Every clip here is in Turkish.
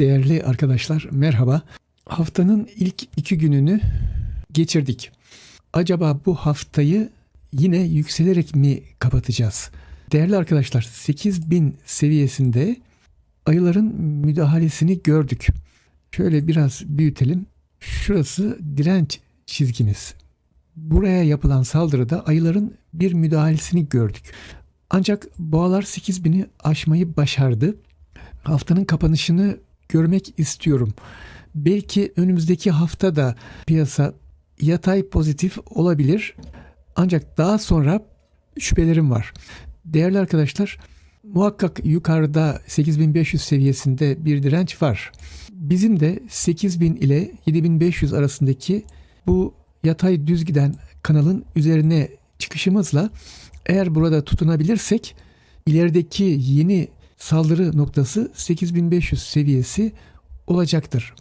Değerli arkadaşlar merhaba. Haftanın ilk iki gününü geçirdik. Acaba bu haftayı yine yükselerek mi kapatacağız? Değerli arkadaşlar 8000 seviyesinde ayıların müdahalesini gördük. Şöyle biraz büyütelim. Şurası direnç çizgimiz. Buraya yapılan saldırıda ayıların bir müdahalesini gördük. Ancak boğalar 8000'i aşmayı başardı. Haftanın kapanışını görmek istiyorum. Belki önümüzdeki hafta da piyasa yatay pozitif olabilir. Ancak daha sonra şüphelerim var. Değerli arkadaşlar, muhakkak yukarıda 8500 seviyesinde bir direnç var. Bizim de 8000 ile 7500 arasındaki bu yatay düz giden kanalın üzerine çıkışımızla eğer burada tutunabilirsek ilerideki yeni saldırı noktası 8500 seviyesi olacaktır.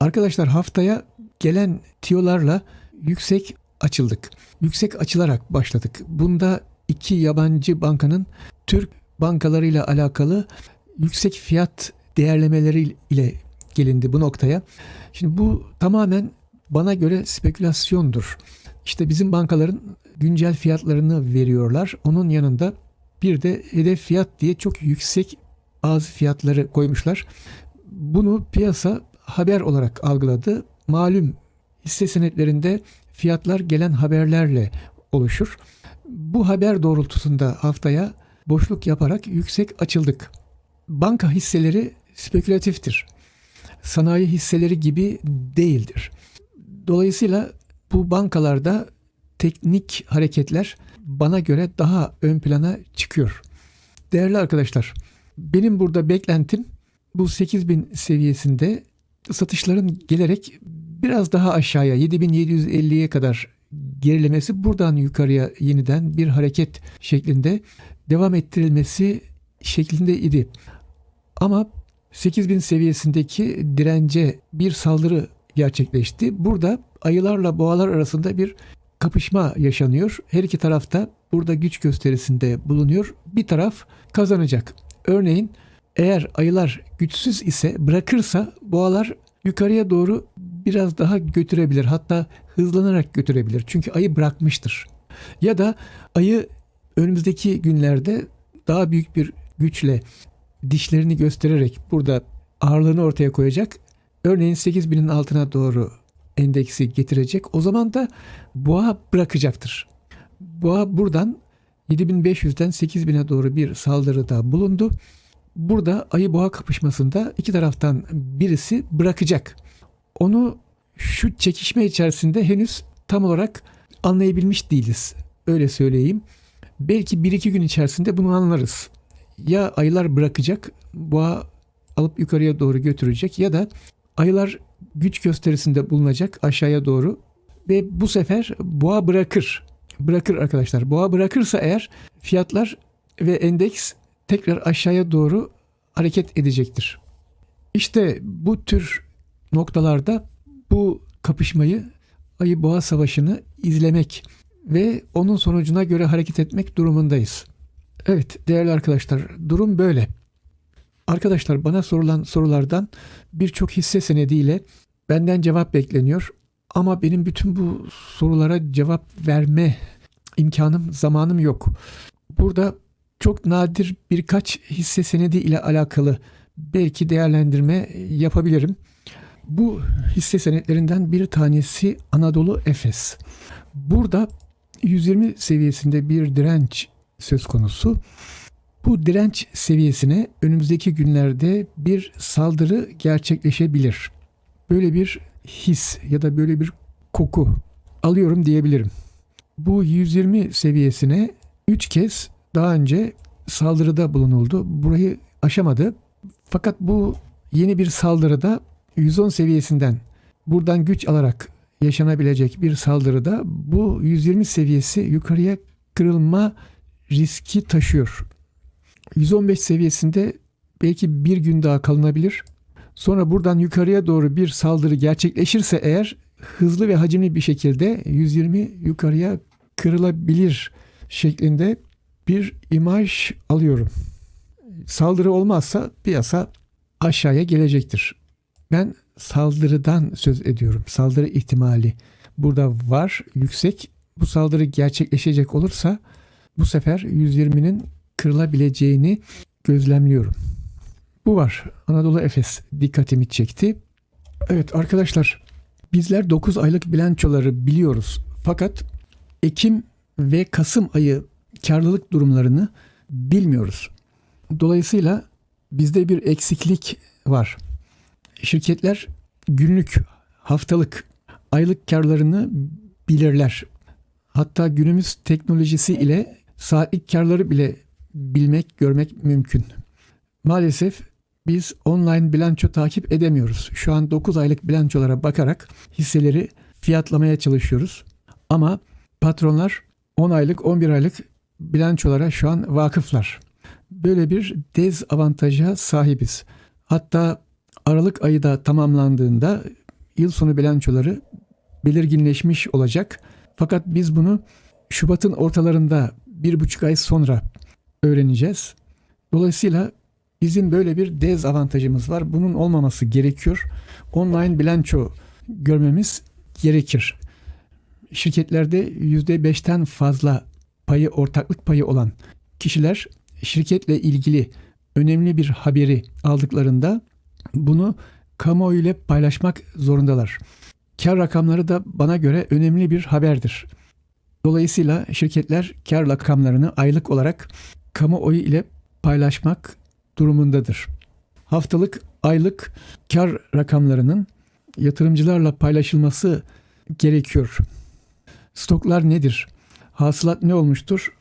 Arkadaşlar haftaya gelen tiyolarla yüksek açıldık. Yüksek açılarak başladık. Bunda iki yabancı bankanın Türk bankalarıyla alakalı yüksek fiyat değerlemeleri ile gelindi bu noktaya. Şimdi bu tamamen bana göre spekülasyondur. İşte bizim bankaların güncel fiyatlarını veriyorlar. Onun yanında bir de hedef fiyat diye çok yüksek bazı fiyatları koymuşlar. Bunu piyasa haber olarak algıladı. Malum hisse senetlerinde fiyatlar gelen haberlerle oluşur. Bu haber doğrultusunda haftaya boşluk yaparak yüksek açıldık. Banka hisseleri spekülatiftir. Sanayi hisseleri gibi değildir. Dolayısıyla bu bankalarda teknik hareketler bana göre daha ön plana çıkıyor. Değerli arkadaşlar, benim burada beklentim bu 8000 seviyesinde satışların gelerek biraz daha aşağıya 7750'ye kadar gerilemesi buradan yukarıya yeniden bir hareket şeklinde devam ettirilmesi şeklinde idi. Ama 8000 seviyesindeki dirence bir saldırı gerçekleşti. Burada ayılarla boğalar arasında bir kapışma yaşanıyor. Her iki tarafta burada güç gösterisinde bulunuyor. Bir taraf kazanacak. Örneğin eğer ayılar güçsüz ise bırakırsa boğalar yukarıya doğru biraz daha götürebilir. Hatta hızlanarak götürebilir. Çünkü ayı bırakmıştır. Ya da ayı önümüzdeki günlerde daha büyük bir güçle dişlerini göstererek burada ağırlığını ortaya koyacak. Örneğin 8000'in altına doğru endeksi getirecek. O zaman da boğa bırakacaktır. Boğa buradan 7500'den 8000'e doğru bir saldırıda bulundu. Burada ayı boğa kapışmasında iki taraftan birisi bırakacak. Onu şu çekişme içerisinde henüz tam olarak anlayabilmiş değiliz. Öyle söyleyeyim. Belki bir iki gün içerisinde bunu anlarız. Ya ayılar bırakacak, boğa alıp yukarıya doğru götürecek ya da ayılar güç gösterisinde bulunacak aşağıya doğru ve bu sefer boğa bırakır. Bırakır arkadaşlar. Boğa bırakırsa eğer fiyatlar ve endeks tekrar aşağıya doğru hareket edecektir. İşte bu tür noktalarda bu kapışmayı ayı boğa savaşını izlemek ve onun sonucuna göre hareket etmek durumundayız. Evet değerli arkadaşlar durum böyle. Arkadaşlar bana sorulan sorulardan birçok hisse senediyle benden cevap bekleniyor. Ama benim bütün bu sorulara cevap verme imkanım, zamanım yok. Burada çok nadir birkaç hisse senedi ile alakalı belki değerlendirme yapabilirim. Bu hisse senetlerinden bir tanesi Anadolu Efes. Burada 120 seviyesinde bir direnç söz konusu. Bu direnç seviyesine önümüzdeki günlerde bir saldırı gerçekleşebilir. Böyle bir his ya da böyle bir koku alıyorum diyebilirim. Bu 120 seviyesine 3 kez daha önce saldırıda bulunuldu. Burayı aşamadı. Fakat bu yeni bir saldırıda 110 seviyesinden buradan güç alarak yaşanabilecek bir saldırıda bu 120 seviyesi yukarıya kırılma riski taşıyor. 115 seviyesinde belki bir gün daha kalınabilir. Sonra buradan yukarıya doğru bir saldırı gerçekleşirse eğer hızlı ve hacimli bir şekilde 120 yukarıya kırılabilir şeklinde bir imaj alıyorum. Saldırı olmazsa piyasa aşağıya gelecektir. Ben saldırıdan söz ediyorum. Saldırı ihtimali burada var, yüksek. Bu saldırı gerçekleşecek olursa bu sefer 120'nin kırılabileceğini gözlemliyorum. Bu var. Anadolu Efes dikkatimi çekti. Evet arkadaşlar bizler 9 aylık bilançoları biliyoruz. Fakat Ekim ve Kasım ayı karlılık durumlarını bilmiyoruz. Dolayısıyla bizde bir eksiklik var. Şirketler günlük, haftalık, aylık karlarını bilirler. Hatta günümüz teknolojisi ile saatlik karları bile bilmek, görmek mümkün. Maalesef biz online bilanço takip edemiyoruz. Şu an 9 aylık bilançolara bakarak hisseleri fiyatlamaya çalışıyoruz. Ama patronlar 10 aylık, 11 aylık bilançolara şu an vakıflar. Böyle bir dezavantaja sahibiz. Hatta Aralık ayı da tamamlandığında yıl sonu bilançoları belirginleşmiş olacak. Fakat biz bunu Şubat'ın ortalarında bir buçuk ay sonra öğreneceğiz. Dolayısıyla bizim böyle bir dezavantajımız var. Bunun olmaması gerekiyor. Online bilanço görmemiz gerekir. Şirketlerde %5'ten fazla payı, ortaklık payı olan kişiler şirketle ilgili önemli bir haberi aldıklarında bunu kamuoyu ile paylaşmak zorundalar. Kar rakamları da bana göre önemli bir haberdir. Dolayısıyla şirketler kar rakamlarını aylık olarak kamuoyu ile paylaşmak durumundadır. Haftalık, aylık kar rakamlarının yatırımcılarla paylaşılması gerekiyor. Stoklar nedir? Hasılat ne olmuştur?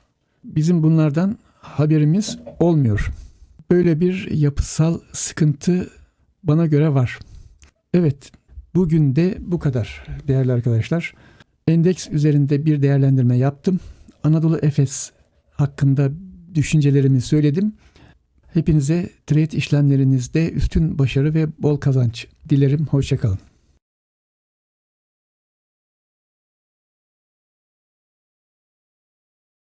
Bizim bunlardan haberimiz olmuyor. Böyle bir yapısal sıkıntı bana göre var. Evet, bugün de bu kadar değerli arkadaşlar. Endeks üzerinde bir değerlendirme yaptım. Anadolu Efes hakkında düşüncelerimi söyledim. Hepinize trade işlemlerinizde üstün başarı ve bol kazanç dilerim. Hoşçakalın.